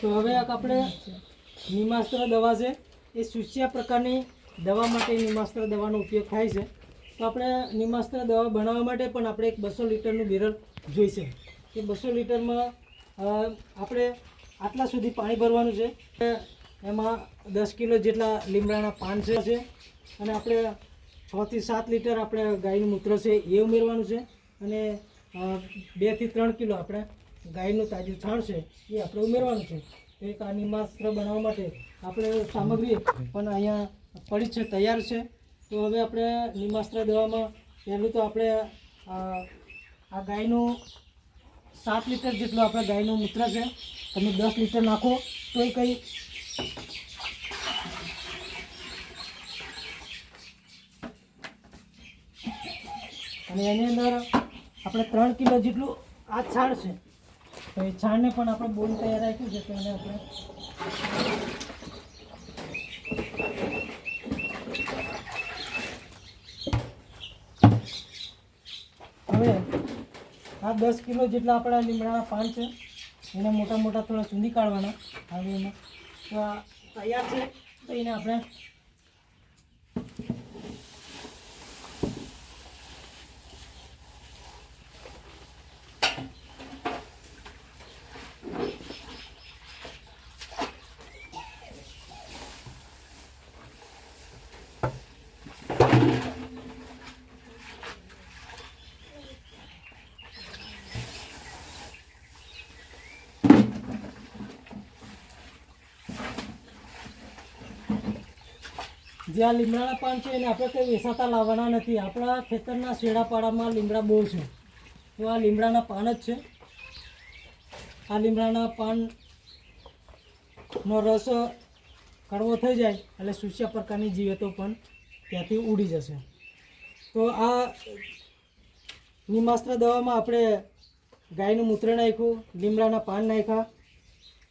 તો હવે આપણે નિમાસ્ત્ર દવા છે. એ સુસ્યા પ્રકારની દવા માટે નિમાસ્ત્ર દવાનો ઉપયોગ થાય છે. તો આપણે નિમાસ્ત્ર દવા બનાવવા માટે પણ આપણે એક બસો લીટરનું બેરલ જોઈશે. એ બસો લીટરમાં આપણે આટલા સુધી પાણી ભરવાનું છે. એમાં દસ કિલો જેટલા લીમડાના પાન છે. અને આપણે છથી સાત લીટર આપણે ગાયનું મૂત્ર છે એ ઉમેરવાનું છે. અને બેથી ત્રણ કિલો આપણે ગાયનું તાજું છાણ છે, એ આપણે ઉમેરવાનું છે. એક આ નિમાસ્ત્ર બનાવવા માટે આપણે સામગ્રી પણ અહીંયા પડી છે, તૈયાર છે. તો હવે આપણે નિમાસ્ત્ર દવામાં પહેલું તો આપણે આ ગાયનું સાત લીટર જેટલું આપણે ગાયનું મૂત્ર છે, તમે દસ લીટર નાખો તો એ કંઈ અને એની અંદર આપણે ત્રણ કિલો જેટલું આ છાણ છે. તો એ છાણને પણ આપણે બોલ તૈયાર રાખ્યું છે તો એને આપણે હવે આ દસ કિલો જેટલા આપણા લીમડાના પાન છે, એને મોટા મોટા થોડા ચૂંદી કાઢવાના હવે એમાં. તો આ તૈયાર છે, તો એને આપણે જે આ લીમડાના પાન છે એને આપણે કંઈ વેસાતા લાવવાના નથી. આપણા ખેતરના શેડાપાડામાં લીમડા બહુ છે. તો આ લીમડાના પાન જ છે. આ લીમડાના પાનનો રસ કડવો થઈ જાય એટલે સુસ્યા પ્રકારની જીવતો પણ ત્યાંથી ઉડી જશે. તો આ નિમાસ્ત્ર દવામાં આપણે ગાયનું મૂત્ર નાખ્યું, લીમડાના પાન નાખ્યા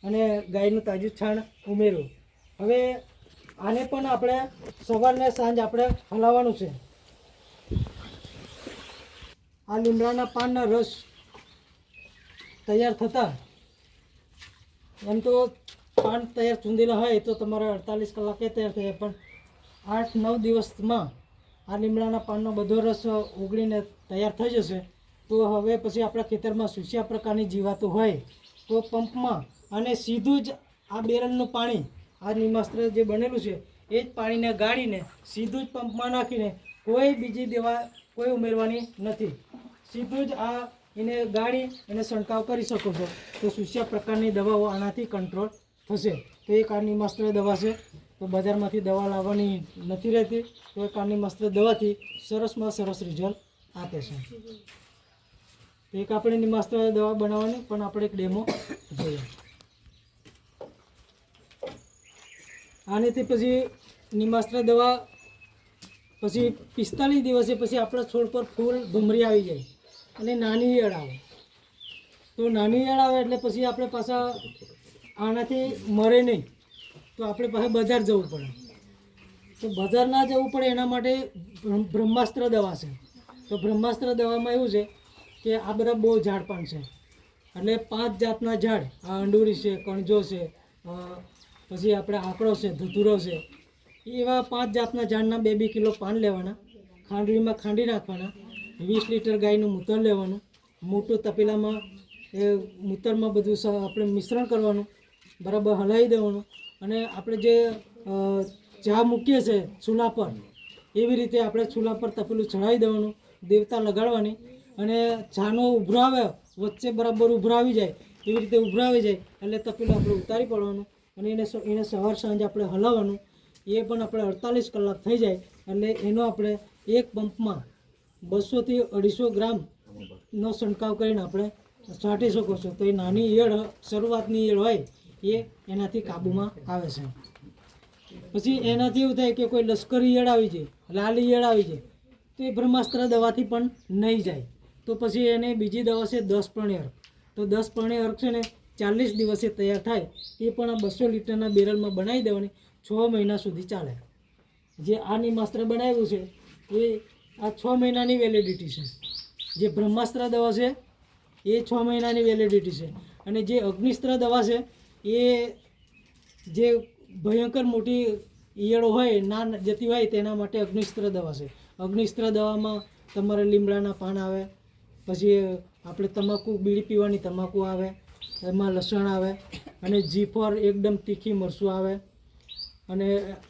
અને ગાયનું તાજું છાણ ઉમેર્યું. હવે આને પણ આપણે સવારને સાંજ આપણે હલાવવાનું છે. આ લીમડાના પાનના રસ તૈયાર થતા એમ તો પાન તૈયાર ચૂંદેલા હોય તો તમારે અડતાલીસ કલાકે તૈયાર થાય પણ આઠ નવ દિવસમાં આ લીમડાના પાનનો બધો રસ ઉગળીને તૈયાર થઈ જશે. તો હવે પછી આપણા ખેતરમાં સુસ્યા પ્રકારની જીવાતો હોય તો પંપમાં અને સીધું જ આ બેરલનું પાણી આ નિમાસ્ત્ર જે બનેલું છે, એ જ પાણીને ગાળીને સીધું જ પંપમાં નાખીને કોઈ બીજી દવા, કોઈ ઉમેરવાની નથી. સીધું જ આ એને ગાળી એને છંટકાવ કરી શકો છો. તો સુસ્યા પ્રકારની દવાઓ આનાથી કંટ્રોલ થશે. તો એક આ માસ્ત્ર દવા છે, તો બજારમાંથી દવા લાવવાની નથી રહેતી, તો એ આ માસ્ત્ર દવાથી સરસમાં સરસ રિઝલ્ટ આપે છે. તો એક આપણે નિમાસ્ત્ર દવા બનાવવાની, પણ આપણે એક ડેમો જોઈએ. આનેથી પછી નિમાસ્ત્ર દવા, પછી પિસ્તાલીસ દિવસે પછી આપણા છોડ પર ફૂલ ભમરી આવી જાય અને નાની ઈયળ આવે. તો નાની ઈયળ આવે એટલે પછી આપણે પાછા આનાથી મરે નહીં. તો આપણે પાસે બજાર જવું પડે. તો બજાર ના જવું પડે એના માટે બ્રહ્માસ્ત્ર દવા છે. તો બ્રહ્માસ્ત્ર દવામાં એવું છે કે આ બધા બહુ ઝાડ પણ છે. એટલે પાંચ જાતના ઝાડ, આ અંડુરી છે, કણજો છે પછી આપણે આંકડો છે, ધતુરો છે. એવા પાંચ જાતના ઝાડના બે બે કિલો પાન લેવાના. ખાંડવીમાં ખાંડી નાખવાના. વીસ લીટર ગાયનું મૂતર લેવાનું. મોટું તપેલામાં એ મૂતરમાં બધું આપણે મિશ્રણ કરવાનું. બરાબર હલાવી દેવાનું. અને આપણે જે ચા મૂકીએ છીએ ચૂલા પર, એવી રીતે આપણે ચૂલા પર તપેલું ચડાવી દેવાનું. દેવતા લગાડવાની. અને ચાનો ઉભરાવે, વચ્ચે બરાબર ઉભરાવી જાય, એવી રીતે ઉભરાવી જાય, એટલે તપેલું આપણે ઉતારી પડવાનું. અને એને એને સવાર સાંજ આપણે હલાવવાનું, એ પણ આપણે અડતાલીસ કલાક થઈ જાય એટલે એનો આપણે એક પંપમાં બસોથી અઢીસો ગ્રામનો છંટકાવ કરીને આપણે છાંટી શકો છો. તો એ નાની ઈયળ, શરૂઆતની ઈયળ હોય, એ એનાથી કાબૂમાં આવે છે. પછી એનાથી એવું થાય કે કોઈ લશ્કરી ઈયળ આવી જાય, લાલ ઈયળ આવી જાય, તો એ બ્રહ્માસ્ત્ર દવાથી પણ નહીં જાય. તો પછી એને બીજી દવા છે દસ પ્રણય અર્ક તો દસ પ્રણય અર્ક છે ને ચાલીસ દિવસે તૈયાર થાય, એ પણ આ બસો લીટરના બેરલમાં બનાવી દેવાની, છ મહિના સુધી ચાલે. જે આ માસ્ત્ર બનાવ્યું છે, એ આ છ મહિનાની વેલિડિટી છે. જે બ્રહ્માસ્ત્ર દવા છે, એ છ મહિનાની વેલિડિટી છે. અને જે અગ્નિસ્ત્ર દવા છે, એ જે ભયંકર મોટી ઈયળો હોય ના જતી હોય, તેના માટે અગ્નિસ્ત્ર દવા છે. અગ્નિસ્ત્ર દવામાં તમારે લીમડાના પાન આવે, પછી આપણે તમાકુ, બીડી પીવાની તમાકુ આવે એમાં લસણ આવે અને જીફોર એકદમ તીખી મરચું આવે. અને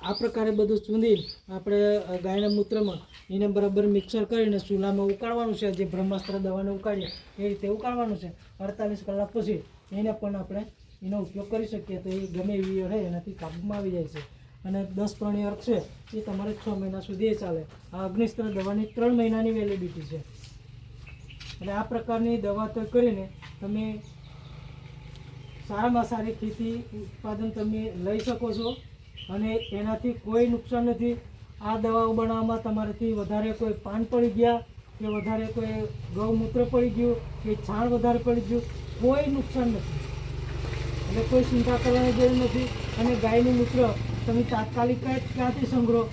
આ પ્રકારે બધું ચૂંદી આપણે ગાયના મૂત્રમાં એને બરાબર મિક્સર કરીને ચૂલામાં ઉકાળવાનું છે. જે બ્રહ્માસ્ત્ર દવાને ઉકાળીએ એ રીતે ઉકાળવાનું છે. અડતાલીસ કલાક પછી એને પણ આપણે એનો ઉપયોગ કરી શકીએ તો એ ગમે એવી રહે, એનાથી કાબૂમાં આવી જાય છે. અને દસ પ્રાણી અર્ક છે, એ તમારે છ મહિના સુધી એ ચાલે. આ અગ્નિસ્ત્ર દવાની ત્રણ મહિનાની વેલિડિટી છે. એટલે આ પ્રકારની દવા તો કરીને તમે સારામાં સારી ખેતી ઉત્પાદન તમે લઈ શકો છો અને એનાથી કોઈ નુકસાન નથી. આ દવાઓ બનાવવામાં તમારાથી વધારે કોઈ પાન પડી ગયા કે વધારે કોઈ ગૌમૂત્ર પડી ગયું કે છાણ વધારે પડી ગયું, કોઈ નુકસાન નથી. એટલે કોઈ ચિંતા કરવાની જરૂર નથી. અને ગાયનું મૂત્ર તમે તાત્કાલિક ક્યાંથી સંગ્રહો?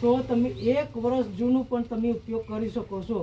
તો તમે એક વર્ષ જૂનું પણ તમે ઉપયોગ કરી શકો છો.